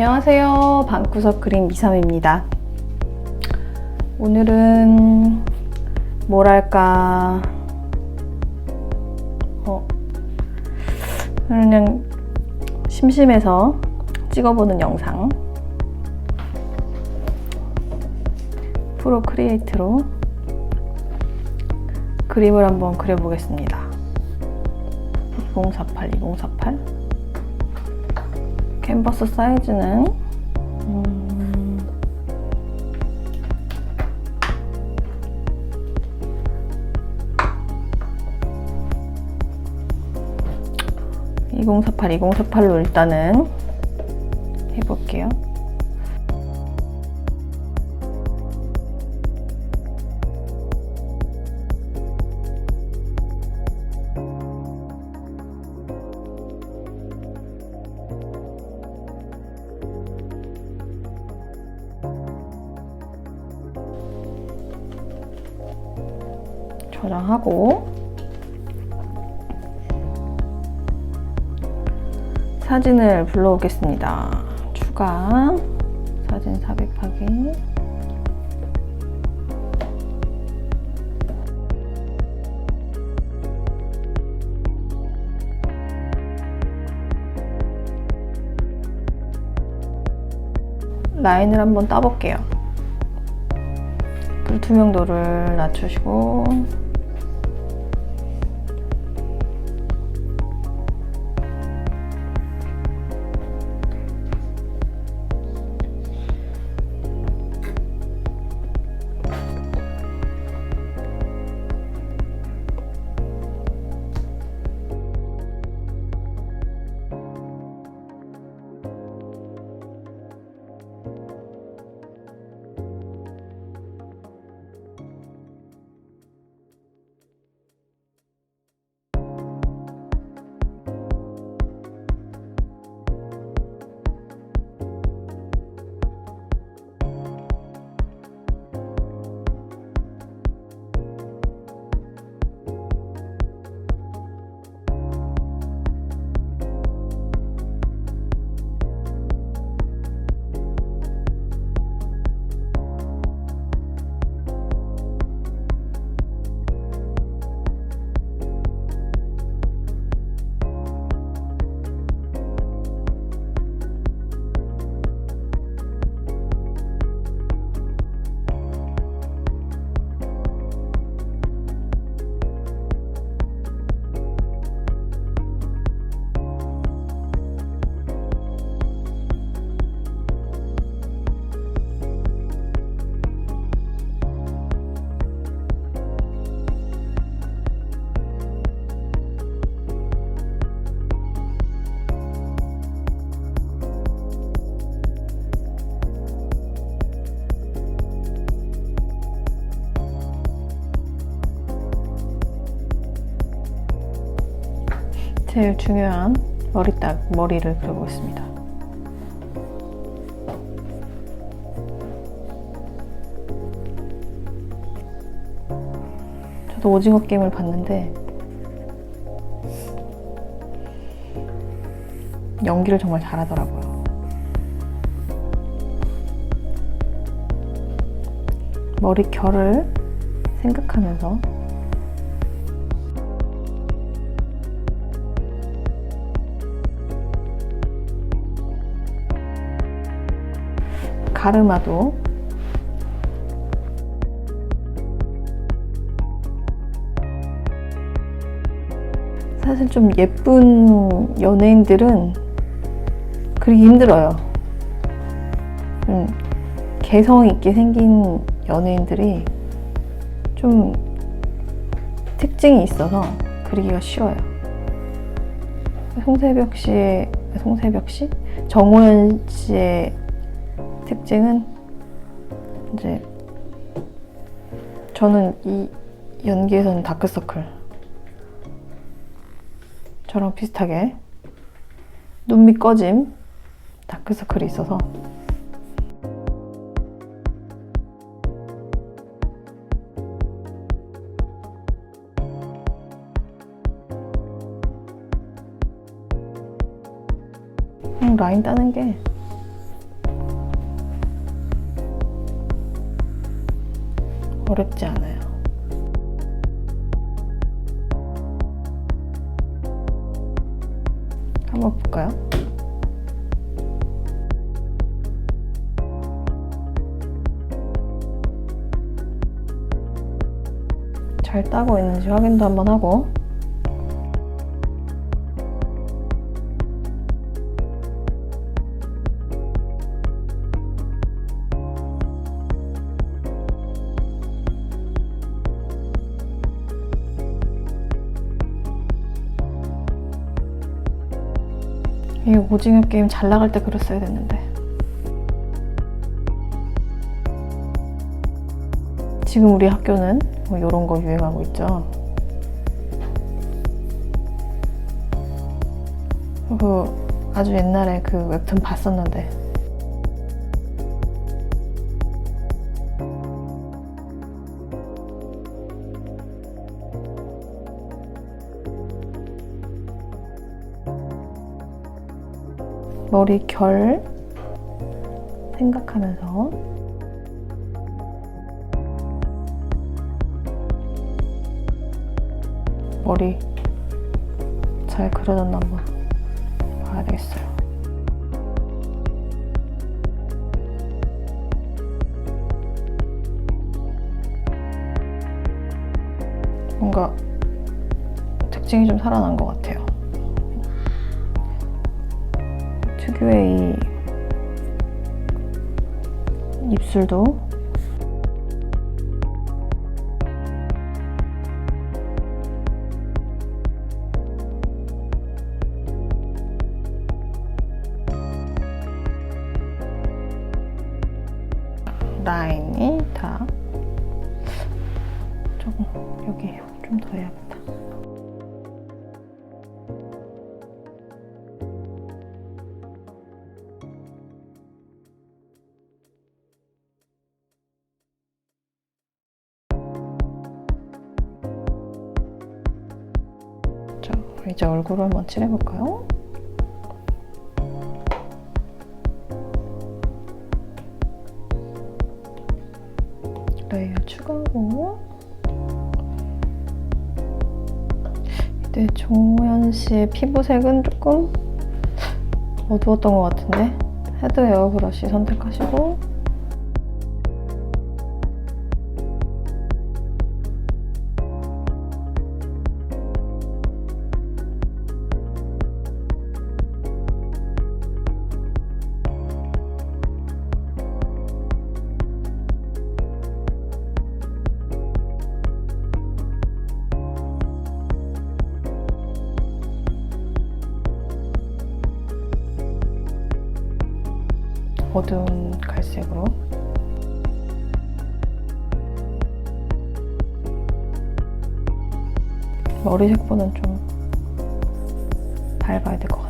안녕하세요. 방구석 그림 미삼입니다. 오늘은 뭐랄까 어, 그냥 심심해서 찍어보는 영상 프로 크리에이트로 그림을 한번 그려보겠습니다. 2048, 2048 캔버스 사이즈는. 음, (2048) (2048로) 일단은 해볼게요 하고 사진을 불러오겠습니다. 추가 사진 400파기 라인을 한번 따볼게요. 불투명도를 낮추시고 제일 중요한 머리 딱 머리를 그려보겠습니다. 저도 오징어 게임을 봤는데 연기를 정말 잘하더라고요. 머리 결을 생각하면서 가르마도 사실 좀 예쁜 연예인들은 그리기 힘들어요. 좀 개성 있게 생긴 연예인들이 좀 특징이 있어서 그리기가 쉬워요. 송세벽 씨의 송세벽 씨, 정호연 씨의 특징은 이제 저는 이 연기에서는 다크서클 저랑 비슷하게 눈밑 꺼짐 다크서클이 있어서 그냥 라인 따는 게 어렵지 않아요. 한번 볼까요? 잘 따고 있는지 확인도 한번 하고 오징어 게임 잘 나갈 때 그랬어야 됐는데. 지금 우리 학교는 뭐 이런 거 유행하고 있죠? 그 아주 옛날에 그 웹툰 봤었는데 머리 결 생각하면서 머리 잘 그려졌나 한번 봐야 되겠어요. 뭔가 특징이 좀 살아난 것 같아요. 이 입술도 얼굴을 한번 칠해볼까요? 레이어 추가하고 이때 종현 씨의 피부색은 조금 어두웠던 것 같은데 헤드 에어 브러쉬 선택하시고 머리 색보는 좀 밝아야 될 것 같아요.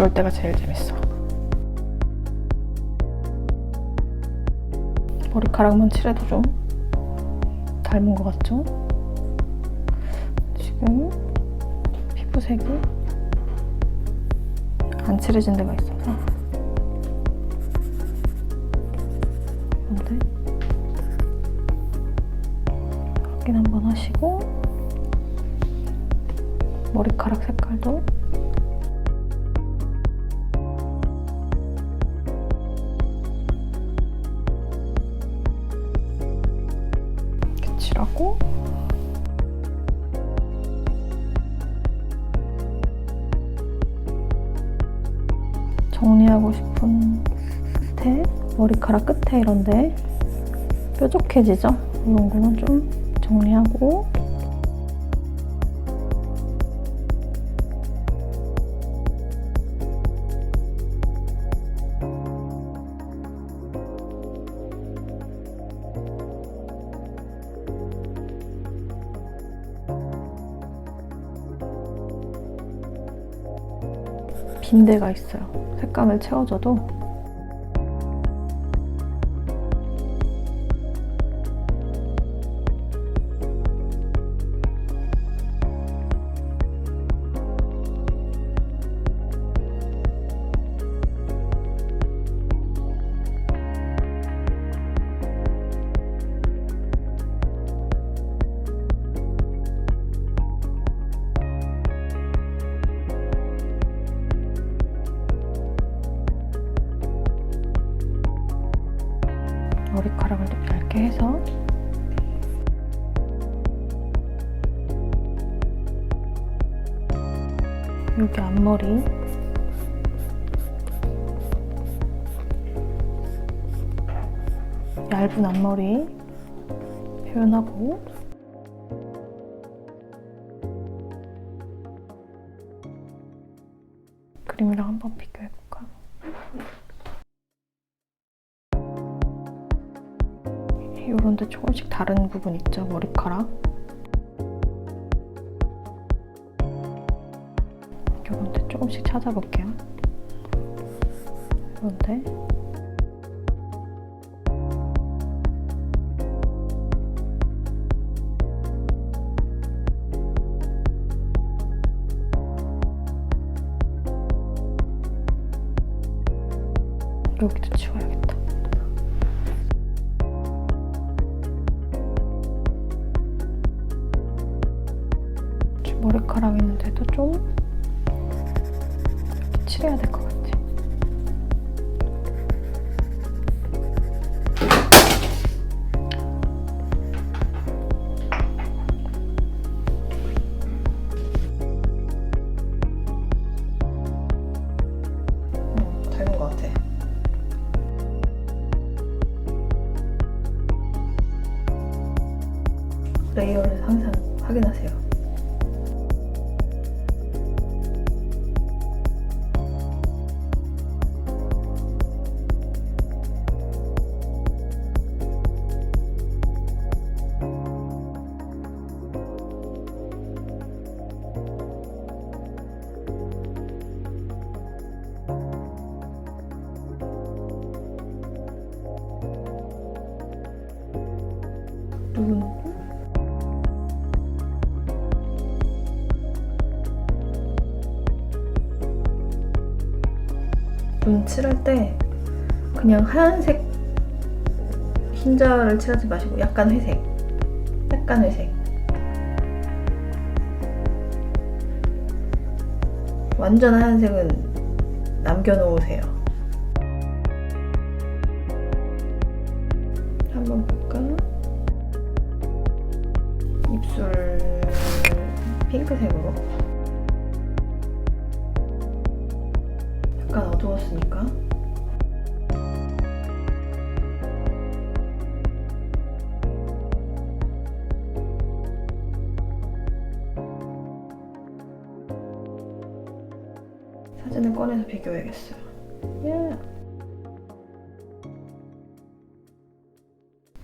이럴 때가 제일 재밌어. 머리카락만 칠해도 좀 닮은 것 같죠? 지금 피부색이 안 칠해진 데가 있어서 근데 확인 한번 하시고 머리카락 색깔도 칠하고 정리하고 싶은 끝에 머리카락 끝에 이런데 뾰족해지죠? 이런 거는 좀 정리하고 빈 데가 있어요. 색감을 채워줘도 앞머리. 얇은 앞머리 표현하고. 그림이랑 한번 비교해볼까? 요런데 조금씩 다른 부분 있죠? 머리카락 조금씩 찾아볼게요. 요런데? 여기도 치워야겠다. 머리카락 있는데도 좀 칠해야 될 것 같아. 음, 눈눈 칠할 때 그냥 하얀색 흰자를 칠하지 마시고 약간 회색. 약간 회색. 완전 하얀색은 남겨놓으세요 꺼내서 비교해야겠어요 예.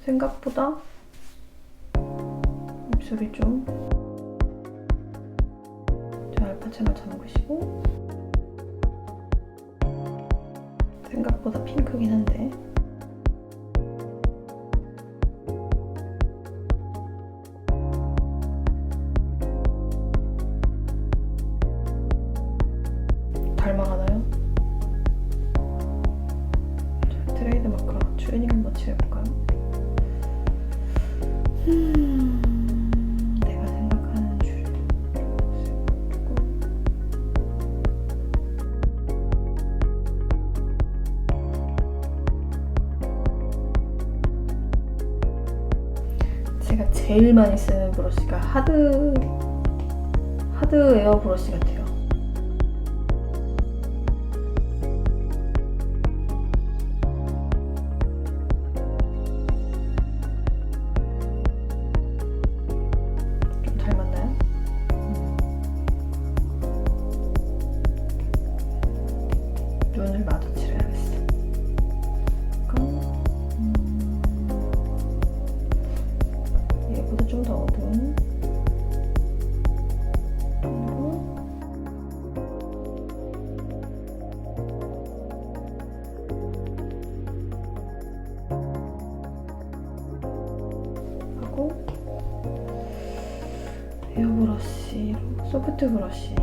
생각보다 입술이 좀 자, 알파채만 잡으시고 생각보다 핑크긴 한데 제일 많이 쓰는 브러쉬가 하드 하드 에어 브러쉬 같아요. 얘보다 좀더 어두운? 톤으로 하고 에어 브러쉬로 소프트 브러쉬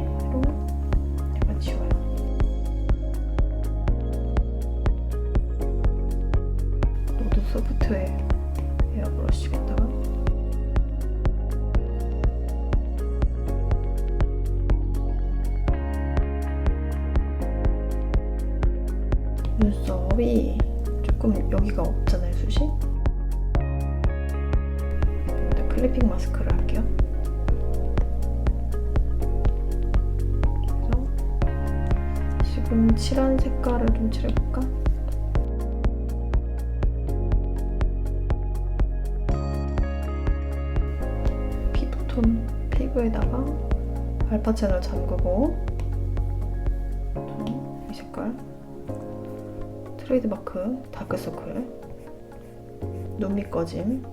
지금 칠한 색깔을 좀 칠해볼까? 피부톤 피부에다가 알파 채널 잠그고 이 색깔. 트레이드 마크 다크서클. 눈 밑 꺼짐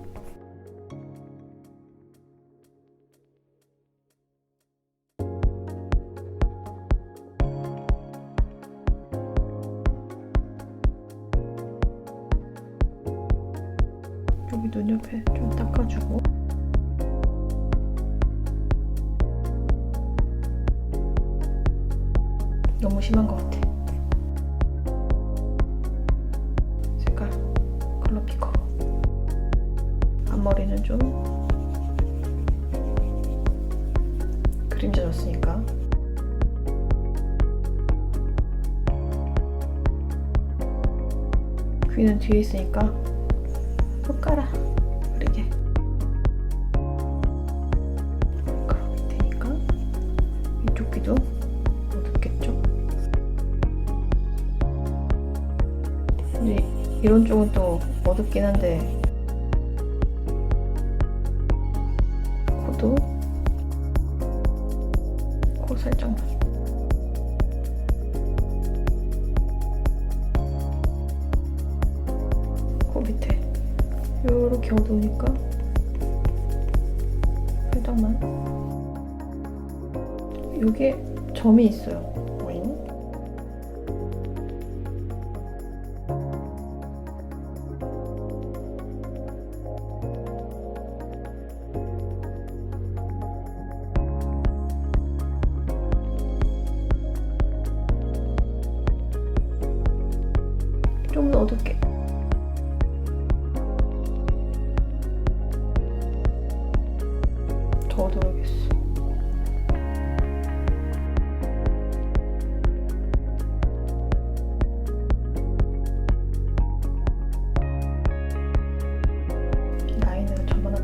너무 심한 것 같아. 색깔 컬러 피커. 앞머리는 좀 그림자 줬으니까 귀는 뒤에 있으니까 요렇게 어두우니까. 살짝만. 여기에 점이 있어요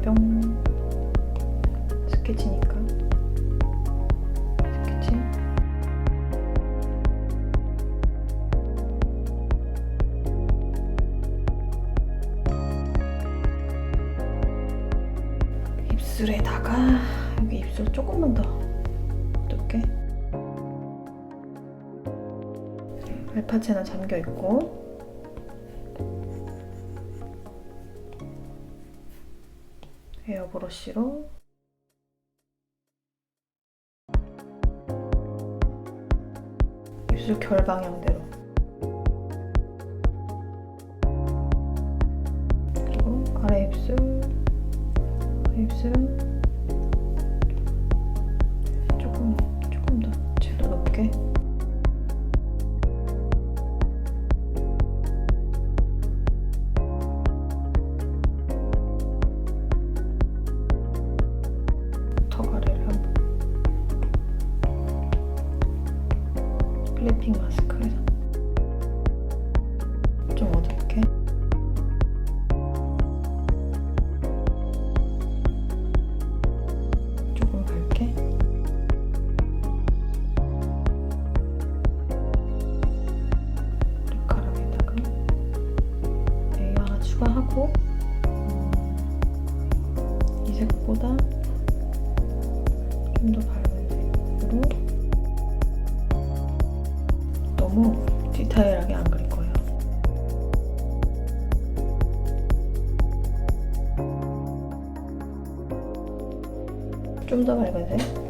뿅 스케치니까. 스케치? 입술에다가 여기 입술 조금만 더. 어둡게. 알파체는 잠겨 있고 브러쉬로. 입술 결 방향대로. 그리고 아래 입술 아래 입술은 좀더 밝은 색으로 너무 디테일하게 안 그릴 거예요. 좀 더 밝은 색.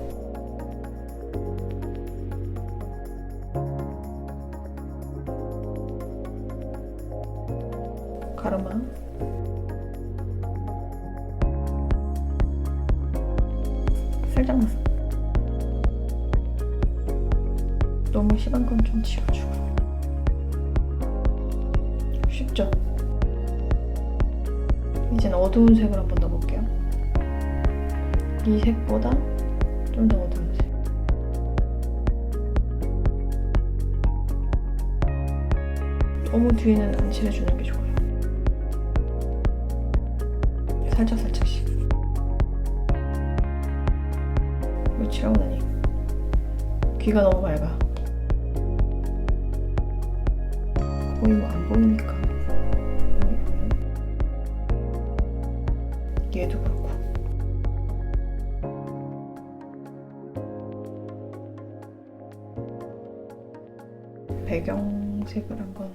너무 뒤에는 안 칠해주는 게 좋아요. 살짝 살짝씩. 이거 칠하고 나니 귀가 너무 밝아. 거의 뭐 안 보이니까 여기 보면 얘도 그렇고. 배경색을 한번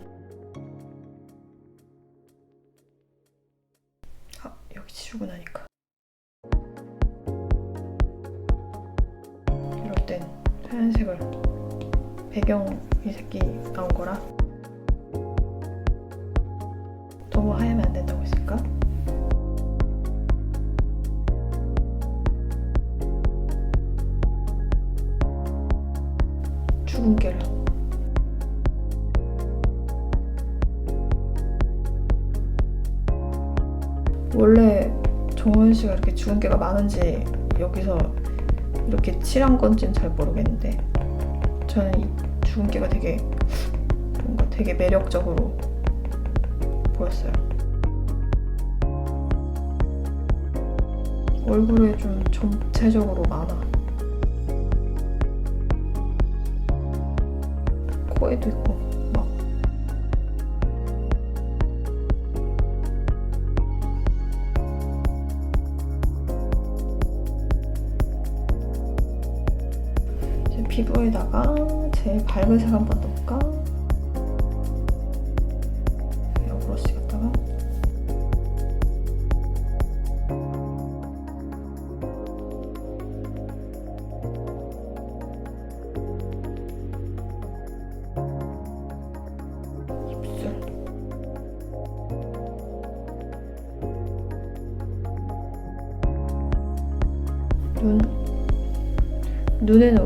씨가 이렇게 주근깨가 많은지 여기서 이렇게 칠한 건지는 잘 모르겠는데 저는 이 주근깨가 되게 뭔가 되게 매력적으로 보였어요. 얼굴에 좀 전체적으로 많아. 코에도 있고 피부에다가 제일 밝은 색 한번 넣을까? 에어 브러쉬 갖다가. 눈. 눈에는